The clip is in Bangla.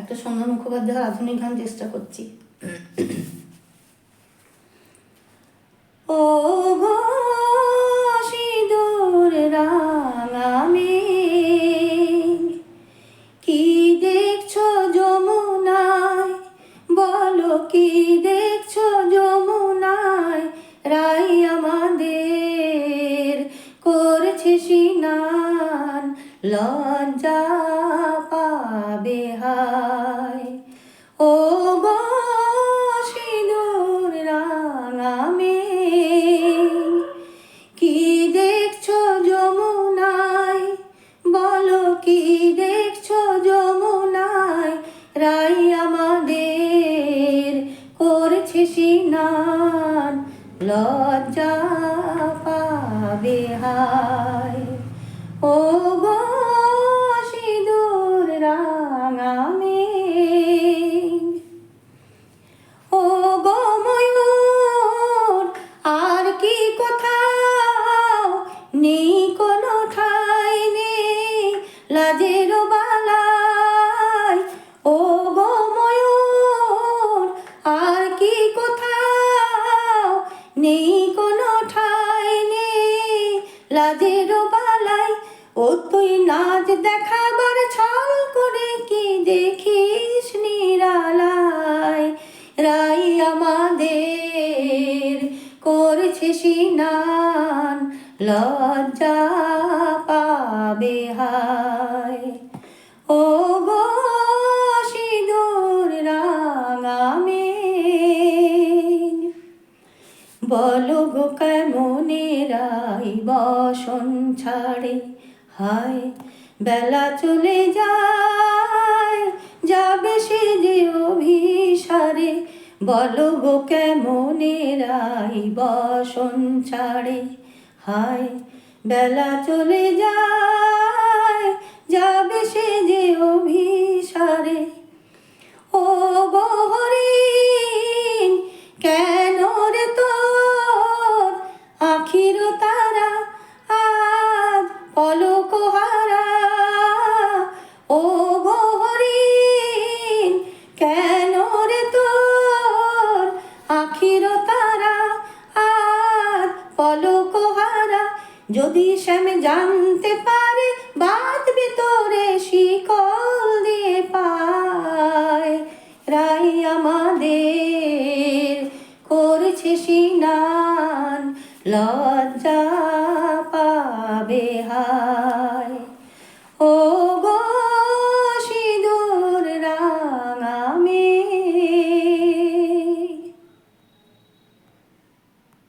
একটা সন্ধ্যা মুখোপাধ্যায় আধুনিক গান চেষ্টা করছি। ও কি দেখছ বলো, কি দেখছ যমুনায়? রাই আমাদের লজ্জা পাবে হায় রাই আমাদের করছে সিনান, লজ্জা পাবে হায়। ও গো সিঁদুর রাঙা মেঘ ও গো ময়ূর, আর কি কোথাও নেই নেই, কোনো ঠাই নেই। লাজের বালাই ও তুই নাচ দেখাবার ছল করে কি দেখিস নিরালায়? রাই আমাদের করছে সিনান, লজ্জা পাবে হায়। বলো গো কেমনে রাই বসন ছাড়ে? হায়, বেলা চলে যায়, যাবে সে যে অভিসারে। বলো গো কেমনে রাই বসন ছাড়ে? হায়, বেলা চলে যায়, যাবে সে যে অভিসারে কুহারা ও গোহরিন কেন রে আর যদি শ্যাম জানতে পারে বাদ ভিতরে শিকল দিয়ে পায়। রাই আমাদের, করছে সিনান লজ্জা যায়।